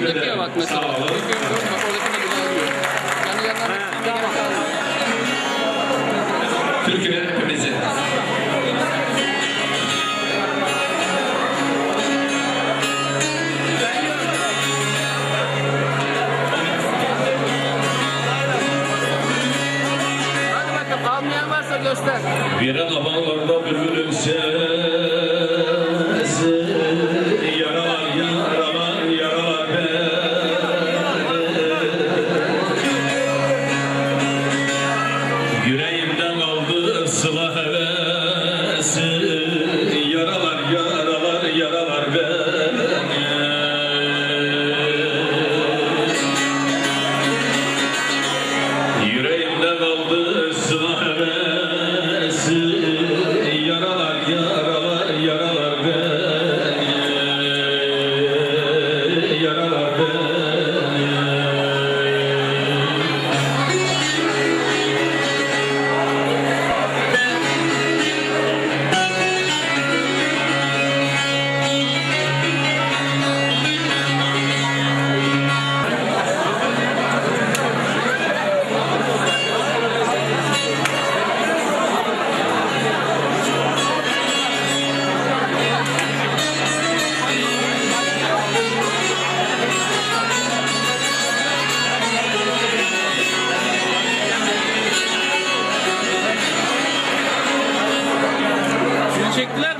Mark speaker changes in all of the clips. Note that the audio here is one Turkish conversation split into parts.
Speaker 1: öndeki
Speaker 2: ya bak mesela.
Speaker 1: Sağ olun.
Speaker 2: Bak oradaki de ilerliyor. Yani yanlarına
Speaker 1: tamam. Türkiye hepimizi.
Speaker 2: Hadi bakalım almayan varsa göster.
Speaker 1: Viren Amanlar'da Bülbül
Speaker 2: Önsel çektiler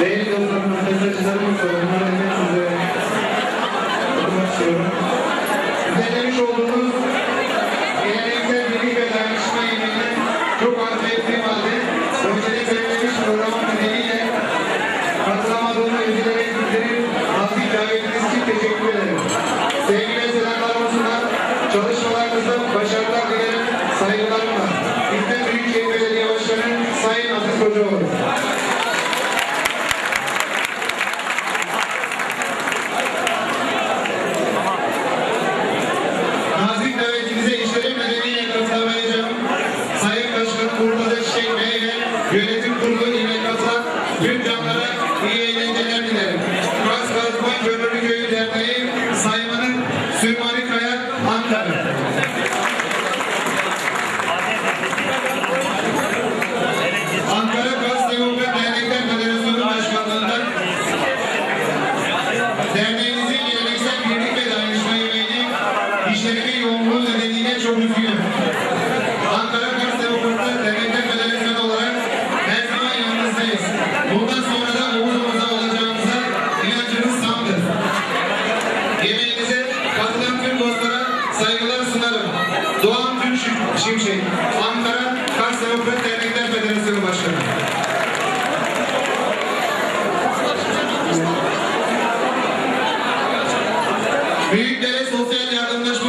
Speaker 3: Değerli dostlarımız, seslerimiz sorunları Thank you. Büyüklerin sosyal yardımlaşma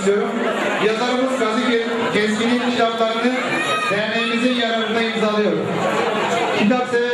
Speaker 3: istiyorum. Yazarımız Gazi Keskin'in kitaplarını derneğimizin yararına imzalıyorum. Kitap sever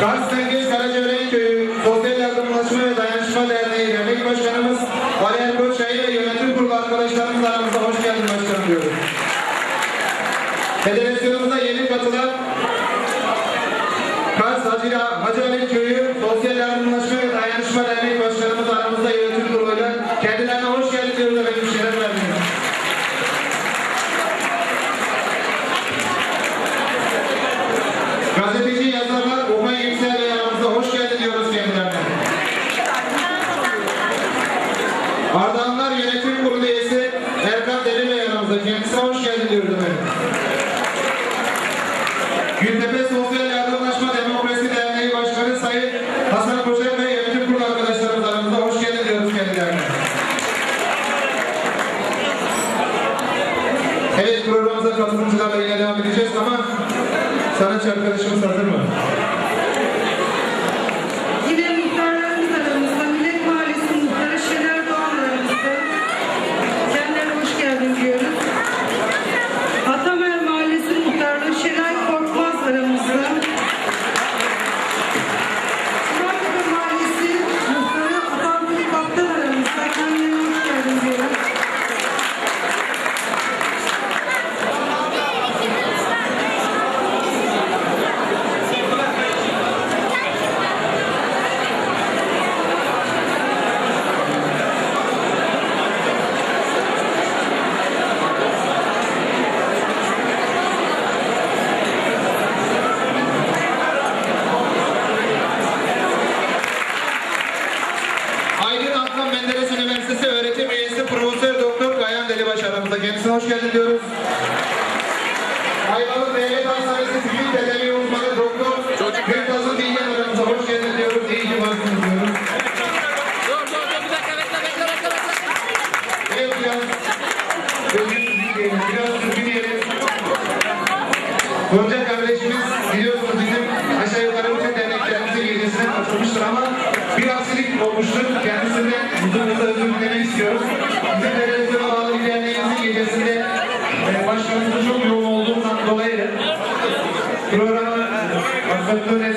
Speaker 3: Gaziantep Karacabey Köyü Sosyal Yardımlaşma ve Dayanışma Derneği Dernek Başkanımız Ali Erkoçay ve yönetim kurulu arkadaşlarımız aramızda hoş geldin başkanım diyorum. Federasyonumuza yeni katılan Kars Hacı, Hacı Ali Köyü Sosyal Yardımlaşma ve Dayanışma Derneği Başkanımız aramızda yönetim kuruluyla kendilerine hoş geldin diyoruz efendim. Şeref
Speaker 4: Sadece
Speaker 5: Hallelujah.